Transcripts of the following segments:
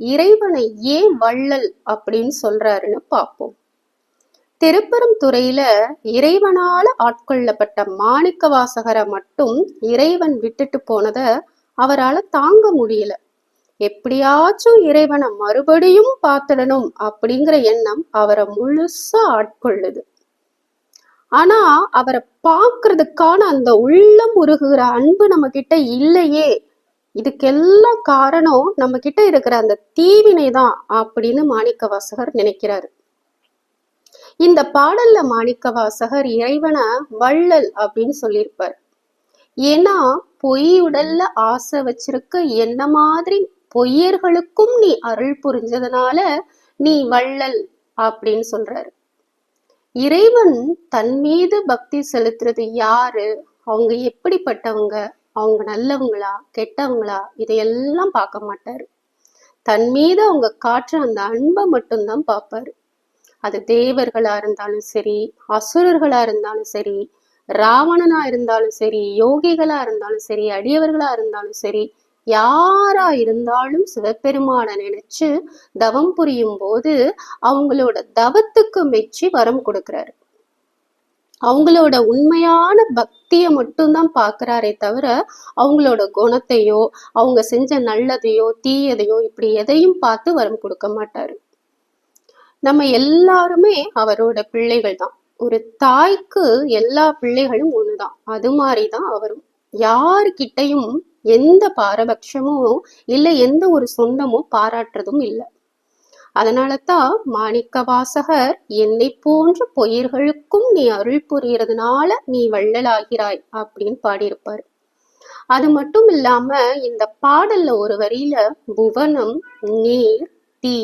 இறைவனை ஏன் வள்ளல் அப்படின்னு சொல்றாருன்னு பார்ப்போம். திருப்பெருந்துறையில இறைவனால ஆட்கொள்ளப்பட்ட மாணிக்க வாசகரை மட்டும் இறைவன் விட்டுட்டு போனத அவரால தாங்க முடியல. எப்படியாச்சும் இறைவனை மறுபடியும் பார்த்துடணும் அப்படிங்கிற எண்ணம் அவரை முழுசா ஆட்கொள்ளுது. ஆனா அவரை பார்க்கறதுக்கான அந்த உள்ளம் உருகுகிற அன்பு நம்ம கிட்ட இல்லையே இதுக்கெல்லாம் காரணம் நம்ம கிட்ட இருக்கிற அந்த தீவினை தான் அப்படின்னு மாணிக்க வாசகர் நினைக்கிறாரு. இந்த பாடல்ல மாணிக்க வாசகர் இறைவனை வள்ளல் அப்படின்னு சொல்லியிருப்பார். ஏன்னா பொய் உடல்ல ஆசை வச்சிருக்க என்ன மாதிரி பொய்யர்களுக்கும் நீ அருள் புரிஞ்சதுனால நீ வள்ளல் அப்படின்னு சொல்றாரு. இறைவன் தன் மீது பக்தி செலுத்துறது யாரு? அவங்க எப்படிப்பட்டவங்க? அவங்க நல்லவங்களா கெட்டவங்களா இதையெல்லாம் பார்க்க மாட்டார். தன் மீது அவங்க காட்டுற அந்த அன்பை மட்டும்தான் பார்ப்பாரு. அது தேவர்களா இருந்தாலும் சரி அசுரர்களா இருந்தாலும் சரி ராவணனா இருந்தாலும் சரி யோகிகளா இருந்தாலும் சரி அடியவர்களா இருந்தாலும் சரி யாரா இருந்தாலும் சிவபெருமான நினைச்சு தவம் புரியும் போது அவங்களோட தவத்துக்கு மெச்சி வரம் கொடுக்கிறாரு. அவங்களோட உண்மையான பக்தியை மட்டும்தான் பார்க்குறாரே தவிர அவங்களோட குணத்தையோ அவங்க செஞ்ச நல்லதையோ தீயதையோ இப்படி எதையும் பார்த்து வரம் கொடுக்க மாட்டாரு. நம்ம எல்லாருமே அவரோட பிள்ளைகள் தான். ஒரு தாய்க்கு எல்லா பிள்ளைகளும் ஒண்ணுதான். அது மாதிரிதான் அவரும். யாருக்கிட்டையும் எந்த பாரபட்சமோ இல்லை எந்த ஒரு சொந்தமும் பாராட்டுறதும் இல்லை. அதனால தான் மாணிக்க வாசகர் என்னை போன்ற பொயிர்களுக்கும் நீ அருள் புரியறதுனால நீ வள்ளலாகிறாய் அப்படின்னு பாடியிருப்பார். அது மட்டும் இல்லாம இந்த பாடல்ல ஒரு வரியில புவனம் நீர் தீ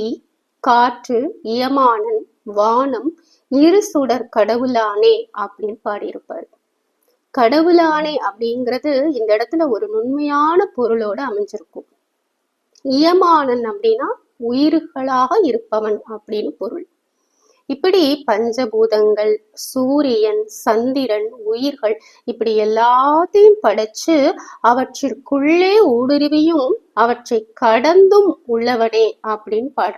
காற்று இயமானன் வானம் இரு சுடர் கடவுளானே அப்படின்னு பாடியிருப்பார். கடவுளானே அப்படிங்கிறது இந்த இடத்துல ஒரு நுண்மையான பொருளோட அமைஞ்சிருக்கும். இயமானன் அப்படின்னா உயிர்களாக இருப்பவன் அப்படின்னு பொருள். இப்படி பஞ்சபூதங்கள் சூரியன் சந்திரன் உயிர்கள் இப்படி எல்லாத்தையும் படைச்சு அவற்றிற்குள்ளே ஊடுருவியும் அவற்றை கடந்தும் உள்ளவனே அப்படின்னு பாடு